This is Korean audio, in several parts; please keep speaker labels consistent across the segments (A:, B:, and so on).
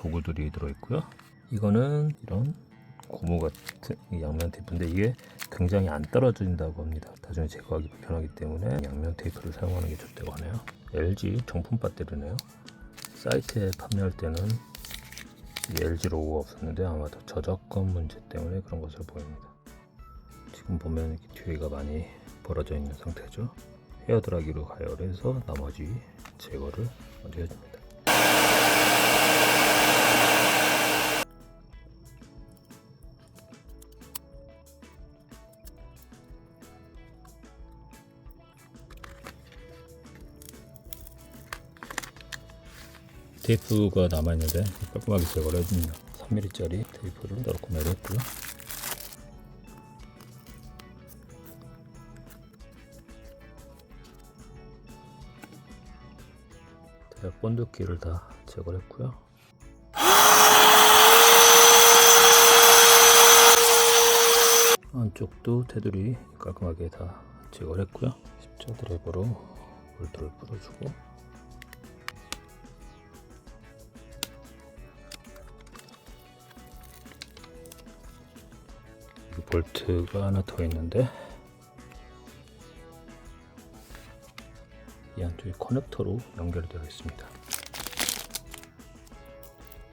A: 도구들이 들어있고요. 이거는 이런 고무 같은 이 양면 테이프인데 이게 굉장히 안 떨어진다고 합니다. 나중에 제거하기 불편하기 때문에 양면 테이프를 사용하는 게 좋다고 하네요. LG 정품 배터리네요. 사이트에 판매할 때는 이 LG 로고가 없었는데 아마도 저작권 문제 때문에 그런 것으로 보입니다. 지금 보면 이렇게 뒤가 많이 벌어져 있는 상태죠. 헤어드라기로 가열해서 나머지 제거를 먼저 해줍니다. 테이프가 남아있는데 깔끔하게 제거를 해줍니다. 3mm짜리 테이프를 따로 구매를 했고요. 대략 본드기를 다 제거를 했고요. 안쪽도 테두리 깔끔하게 다 제거를 했고요. 십자 드라이버로 볼트를 풀어주고 볼트가 하나 더 있는데 이 안쪽에 커넥터로 연결되어 있습니다.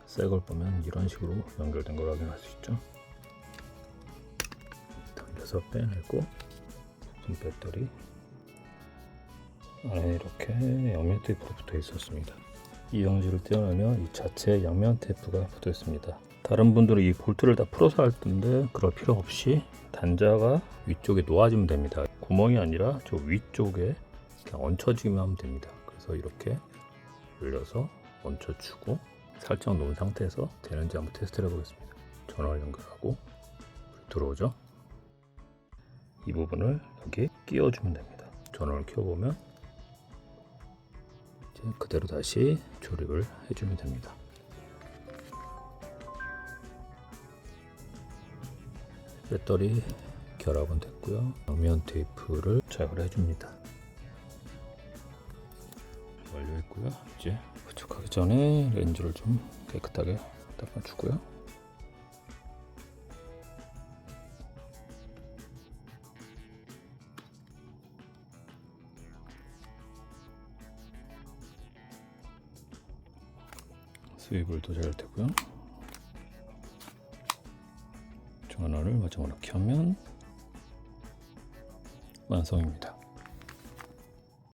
A: 새 걸 보면 이런 식으로 연결된 걸 확인할 수 있죠. 당겨서 빼내고 배터리 안에 이렇게 양면 테이프로 붙어 있었습니다. 이 영지를 떼어내면 이 자체 양면 테이프가 붙어 있습니다. 다른 분들은 이 볼트를 다 풀어서 할 텐데 그럴 필요 없이 단자가 위쪽에 놓아지면 됩니다. 구멍이 아니라 저 위쪽에 그냥 얹혀지기만 하면 됩니다. 그래서 이렇게 올려서 얹혀주고 살짝 놓은 상태에서 되는지 한번 테스트를 해보겠습니다. 전원을 연결하고 들어오죠. 이 부분을 여기 끼워주면 됩니다. 전원을 켜보면 그대로 다시 조립을 해주면 됩니다. 배터리 결합은 됐고요. 양면 테이프를 작업을 해줍니다. 완료했고요. 이제 부착하기 전에 렌즈를 좀 깨끗하게 닦아주고요. 스위블도 잘 되고요. 전원을 마지막으로 켜면 완성입니다.